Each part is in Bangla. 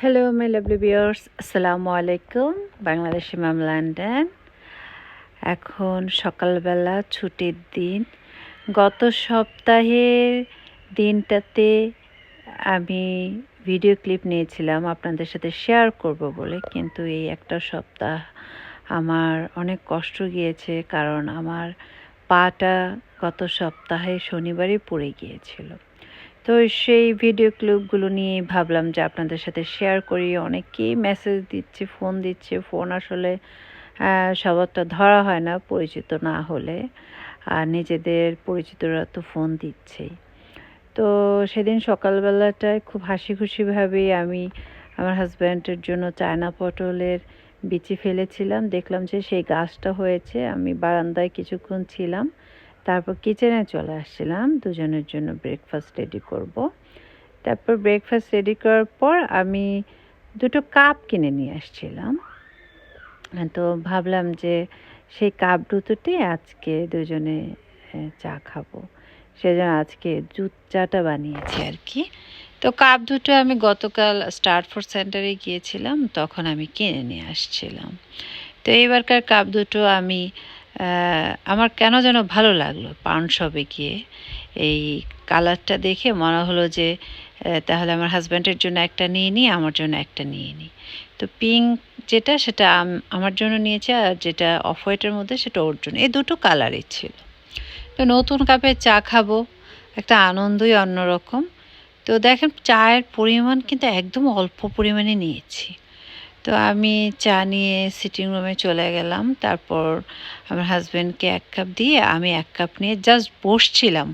হ্যালো মাই লাভলি ভিউয়ার্স আসসালামু আলাইকুম বাংলাদেশি ম্যাম লন্ডন এখন সকালবেলা ছুটির দিন। গত সপ্তাহের দিনটাতে আমি ভিডিও ক্লিপ নিয়েছিলাম। আপনাদের সাথে শেয়ার করব বলে। কিন্তু এই একটা সপ্তাহ আমার অনেক কষ্ট গিয়েছে। কারণ আমার পাটা গত সপ্তাহে শনিবারই পড়ে গিয়েছিল। তো সেই ভিডিও ক্লিপগুলো নিয়ে ভাবলাম যে আপনাদের সাথে শেয়ার করি। অনেকেই মেসেজ দিচ্ছে ফোন দিচ্ছে। ফোন আসলে সবারটা ধরা হয় না, পরিচিত না হলে। আর নিজেদের পরিচিতরা তো ফোন দিচ্ছেই। তো সেদিন সকালবেলাটায় খুব হাসি খুশিভাবেই আমি আমার হাজব্যান্ডের জন্য চায়না পটলের বিচি ফেলেছিলাম। দেখলাম যে সেই গাছটা হয়েছে। আমি বারান্দায় কিছুক্ষণ ছিলাম। তারপর কিচেনে চলে আসছিলাম। দুজনের জন্য ব্রেকফাস্ট রেডি করব। তারপর ব্রেকফাস্ট রেডি করার পর আমি দুটো কাপ কিনে নিয়ে আসছিলাম। তো ভাবলাম যে সেই কাপ দুটোতে আজকে দুজনে চা খাব। সেজন্য আজকে দুধ চাটা বানিয়েছি আর কি তো কাপ দুটো আমি গতকাল স্টারফোর্ড সেন্টারে গিয়েছিলাম, তখন আমি কিনে নিয়ে আসছিলাম। তো এইবারকার কাপ দুটো আমি আমার কেন যেন ভালো লাগল পান শপে গিয়ে। এই কালারটা দেখে মনে হলো যে তাহলে আমার হাজব্যান্ডের জন্য একটা নিয়ে নিই আমার জন্য একটা নিয়ে নিই তো পিঙ্ক যেটা, সেটা আমার জন্য নিয়েছে, আর যেটা অফ হোয়াইটের মধ্যে, সেটা ওর জন্য। এই দুটো কালারই ছিল। তো নতুন কাপে চা খাব, একটা আনন্দই অন্যরকম। তো দেখেন, চায়ের পরিমাণ কিন্তু একদম অল্প পরিমাণে নিয়েছি। তো আমি চা নিয়ে সিটিং রুমে চলে গেলাম। তারপর আমার হাজব্যান্ডকে এক কাপ দিয়ে আমি এক কাপ নিয়ে জাস্ট বসছিলাম।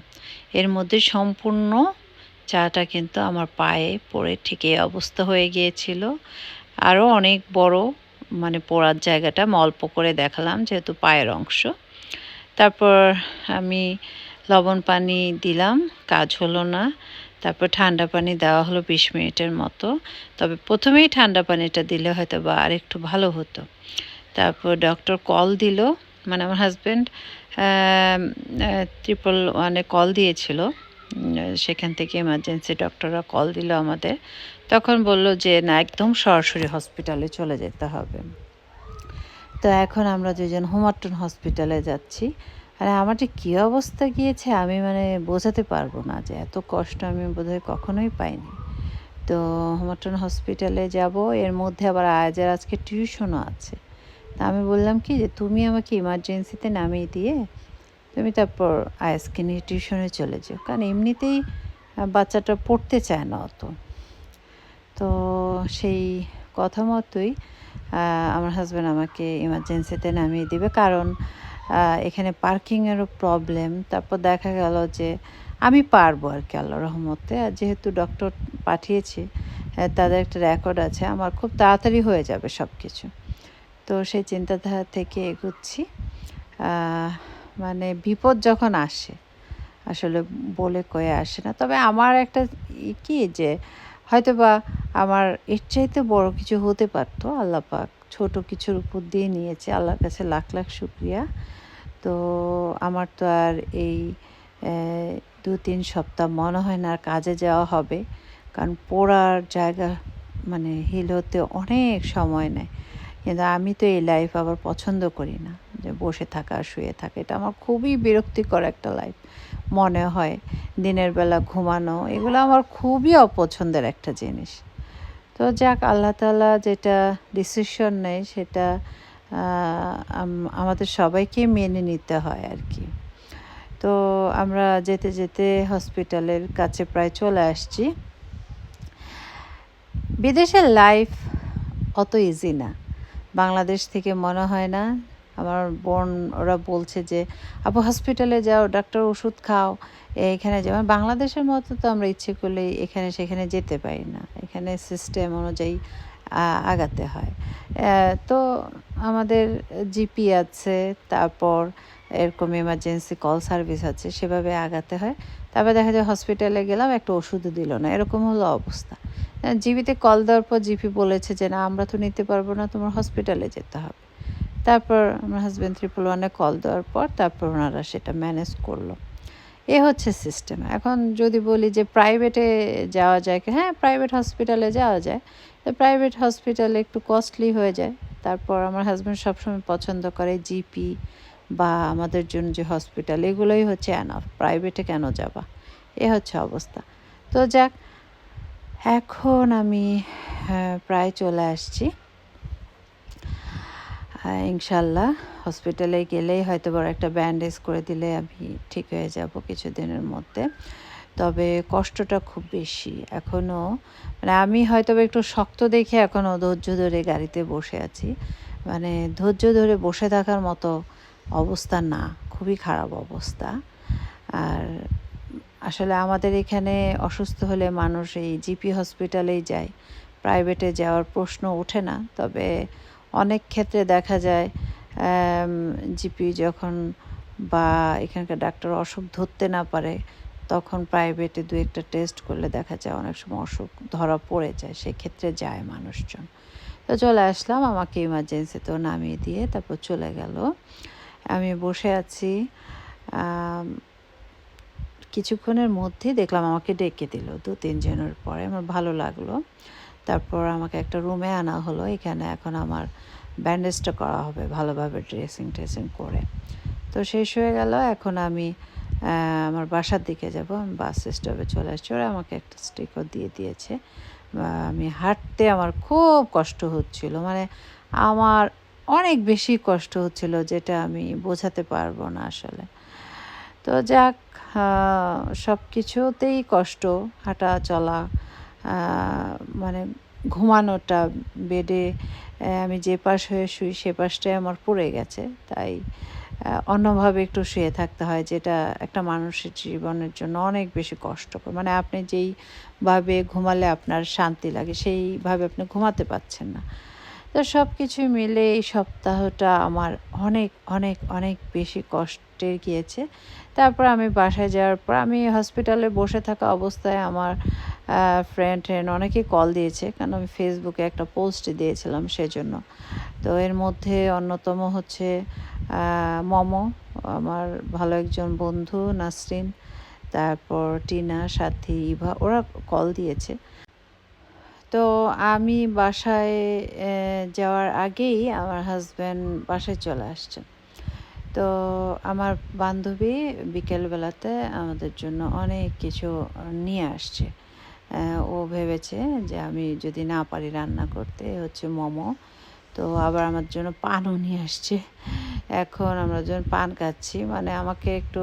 এর মধ্যে সম্পূর্ণ চাটা কিন্তু আমার পায়ে পড়ে ঠিক এই অবস্থা হয়ে গিয়েছিল। আরও অনেক বড় মানে পড়ার জায়গাটা অল্প করে দেখালাম যেহেতু পায়ের অংশ। তারপর আমি লবণ পানি দিলাম, কাজ হলো না। তারপর ঠান্ডা পানি দেওয়া হলো বিশ মিনিটের মতো। তবে প্রথমেই ঠান্ডা পানিটা দিলে হয়তো বা আর একটু ভালো হতো। তারপর ডক্টর কল দিল মানে আমার হাজব্যান্ড ট্রিপল ওয়ানে কল দিয়েছিল। সেখান থেকে এমার্জেন্সি ডক্টররা কল দিল আমাদের। তখন বলল যে, না, একদম সরাসরি হসপিটালে চলে যেতে হবে। তো এখন আমরা দুজন হোমাটন হসপিটালে যাচ্ছি। আর আমার যে কী অবস্থা গিয়েছে আমি মানে বোঝাতে পারব না যে এত কষ্ট আমি বোধহয় কখনোই পাইনি। তো হোমাটন হসপিটালে যাব, এর মধ্যে আবার আয়াজের আজকে টিউশনও আছে। তা আমি বললাম কি যে, তুমি আমাকে ইমার্জেন্সিতে নামিয়ে দিয়ে তুমি তারপর আয়াজকে নিয়ে টিউশনে চলে যাও। কারণ এমনিতেই বাচ্চাটা পড়তে চায় না অত। তো সেই কথা মতোই আমার হাজব্যান্ড আমাকে ইমার্জেন্সিতে নামিয়ে দিবে। কারণ এখানে পার্কিংয়েরও প্রবলেম তারপর দেখা গেল যে আমি পারব আর কি আল্লাহ রহমতে। আর যেহেতু ডক্টর পাঠিয়েছি তাদের একটা রেকর্ড আছে, আমার খুব তাড়াতাড়ি হয়ে যাবে সব কিছু তো সেই চিন্তাধারা থেকে এগুচ্ছি। মানে বিপদ যখন আসে, আসলে বলে কয়ে আসে না। তবে আমার একটা কি যে হয়তো বা আমার এর চাইতে বড় কিছু হতে পারতো, আল্লাহ পাক। ছোট কিছুর উপর দিয়ে নিয়েছে। আল্লাহর কাছে লাখ লাখ শুক্রিয়া। তো আমার তো আর এই দু তিন সপ্তাহ মনে হয় না আর কাজে যাওয়া হবে। কারণ পড়ার জায়গা মানে হিল হতে অনেক সময় নেয়। কিন্তু আমি তো এই লাইফ আবার পছন্দ করি না। যে বসে থাকা, শুয়ে থাকা, এটা আমার খুবই বিরক্তিকর একটা লাইফ মনে হয় দিনের বেলা ঘুমানো, এগুলো আমার খুবই অপছন্দের একটা জিনিস। তো যাক, আল্লাহ তালা যেটা ডিসিশন নেয় সেটা আমাদের সবাইকে মেনে নিতে হয় আর কি। তো আমরা যেতে যেতে হসপিটালের কাছে প্রায় চলে আসছি। বিদেশের লাইফ অত ইজি না। বাংলাদেশ থেকে মনে হয় না আমার বোন ওরা বলছে যে আপু হসপিটালে যাও ডাক্তার ওষুধ খাও, এখানে যাও। বাংলাদেশের মতো তো আমরা ইচ্ছে করলেই এখানে সেখানে যেতে পারি না। এখানে সিস্টেম অনুযায়ী আগাতে হয়। তো আমাদের জিপি আছে, তারপর এরকম এমার্জেন্সি কল সার্ভিস আছে, সেভাবে আগাতে হয়। তারপর দেখা যায় হসপিটালে গেলাম, একটা ওষুধও দিল না, এরকম হলো অবস্থা। জিবিতে কল দেওয়ার পর জিপি বলেছে যে, না, আমরা তো নিতে পারব না, তোমার হসপিটালে যেতে হবে। তারপর আমার হাজব্যান্ড ত্রিপুল ওয়ানে কল দেওয়ার পর তারপর ওনারা সেটা ম্যানেজ করল। এ হচ্ছে সিস্টেম এখন যদি বলি যে প্রাইভেটে যাওয়া যায় কি হ্যাঁ প্রাইভেট হসপিটালে যাওয়া যায়। তো প্রাইভেট হসপিটালে একটু কস্টলি হয়ে যায়। তারপর আমার হাজব্যান্ড সবসময় পছন্দ করে জিপি বা আমাদের জন্য যে হসপিটাল এগুলোই হচ্ছে অ্যানাফ প্রাইভেটে কেন যাবা? এ হচ্ছে অবস্থা। তো যাক এখন আমি হ্যাঁ, প্রায় চলে আসছি। ইনশাল্লাহ। হসপিটালে গেলেই হয়তো বড় একটা ব্যান্ডেজ করে দিলে আমি ঠিক হয়ে যাব কিছুদিনের মধ্যে। তবে কষ্টটা খুব বেশি। এখনও মানে আমি হয়তো একটু শক্ত দেখে এখনও ধৈর্য ধরে গাড়িতে বসে আছি। মানে ধৈর্য ধরে বসে থাকার মতো অবস্থা না। খুবই খারাপ অবস্থা। আর আসলে আমাদের এখানে অসুস্থ হলে মানুষ এই জিপি হসপিটালেই যায়। প্রাইভেটে যাওয়ার প্রশ্ন ওঠে না। তবে অনেক ক্ষেত্রে দেখা যায় জিপি যখন বা এখানকার ডাক্তার অসুখ ধরতে না পারে, তখন প্রাইভেটে দু একটা টেস্ট করলে দেখা যায় অনেক সময় অসুখ ধরা পড়ে যায়, সেক্ষেত্রে যায় মানুষজন। তো চলে আসলাম, আমাকে ইমার্জেন্সিতেও নামিয়ে দিয়ে তারপর চলে গেল। আমি বসে আছি কিছুক্ষণের মধ্যে দেখলাম আমাকে ডেকে দিল দু তিনজনের পরে। আমার ভালো লাগল। তারপর আমাকে একটা রুমে আনা হলো। এখানে এখন আমার ব্যান্ডেজটা করা হবে ভালোভাবে ড্রেসিং ট্রেসিং করে। তো শেষ হয়ে গেল। এখন আমি আমার বাসার দিকে যাব। আমি বাস স্টপে চলে আসছি। ওরা আমাকে একটা স্টিকও দিয়ে দিয়েছে। আমি হাঁটতে আমার খুব কষ্ট হচ্ছিল। মানে আমার অনেক বেশি কষ্ট হচ্ছিল যেটা আমি বোঝাতে পারব না আসলে। তো যাক সব কিছুতেই কষ্ট। হাঁটা চলা মানে ঘুমানোটা, বেডে আমি যে পাশ হয়ে শুই সে পাশটাই আমার পড়ে গেছে। তাই অন্যভাবে একটু শুয়ে থাকতে হয়, যেটা একটা মানুষের জীবনের জন্য অনেক বেশি কষ্টকর। মানে আপনি যেইভাবে ঘুমালে আপনার শান্তি লাগে, সেইভাবে আপনি ঘুমাতে পারছেন না। তো সব কিছু মিলে এই সপ্তাহটা আমার অনেক অনেক অনেক বেশি কষ্টের গিয়েছে। তারপর আমি বাসায় যাওয়ার পর আমি হসপিটালে বসে থাকা অবস্থায় আমার ফ্রেন্ড ট্রেন্ড অনেকেই কল দিয়েছে কারণ আমি ফেসবুকে একটা পোস্ট দিয়েছিলাম সেজন্য। তো এর মধ্যে অন্যতম হচ্ছে মমো, আমার ভালো একজন বন্ধু, নাসরিন, তারপর টিনা, সাথী, ইভা, ওরা কল দিয়েছে। তো আমি বাসায় যাওয়ার আগেই আমার হাজব্যান্ড বাসায় চলে আসছে। তো আমার বান্ধবী বিকেলবেলাতে আমাদের জন্য অনেক কিছু নিয়ে আসছে। ও ভেবেছে যে আমি যদি না পারি রান্না করতে হচ্ছে মোমো। তো আবার আমার জন্য পানও নিয়ে আসছে। এখন আমরা যখন পান খাচ্ছি। মানে আমাকে একটু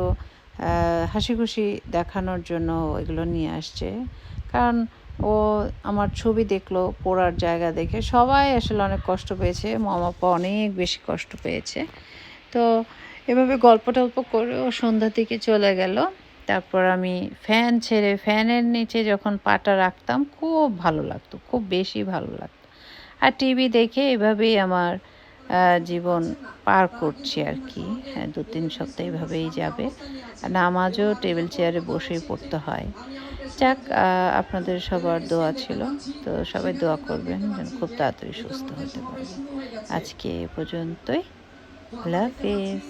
হাসি খুশি দেখানোর জন্য এগুলো নিয়ে আসছে। কারণ ও আমার ছবি দেখল, পড়ার জায়গা দেখে। সবাই আসলে অনেক কষ্ট পেয়েছে। মামাপা অনেক বেশি কষ্ট পেয়েছে। তো এভাবে গল্প টল্প করে ও সন্ধ্যার দিকে চলে গেল। তারপর আমি ফ্যান ছেড়ে ফ্যানের নিচে যখন পাটা রাখতাম, খুব ভালো লাগতো, খুব বেশি ভালো লাগতো। আর টিভি দেখে এভাবেই আমার জীবন পার করছি আর কি। হ্যাঁ দু তিন সপ্তাহ এভাবেই যাবে। নামাজও টেবিল চেয়ারে বসেই পড়তে হয়। যাক আপনাদের সবার দোয়া ছিল, তো সবাই দোয়া করবেন যেন খুব তাড়াতাড়ি সুস্থ হতে পারে। আজকে এ পর্যন্তই। আল্লাহ হাফিজ।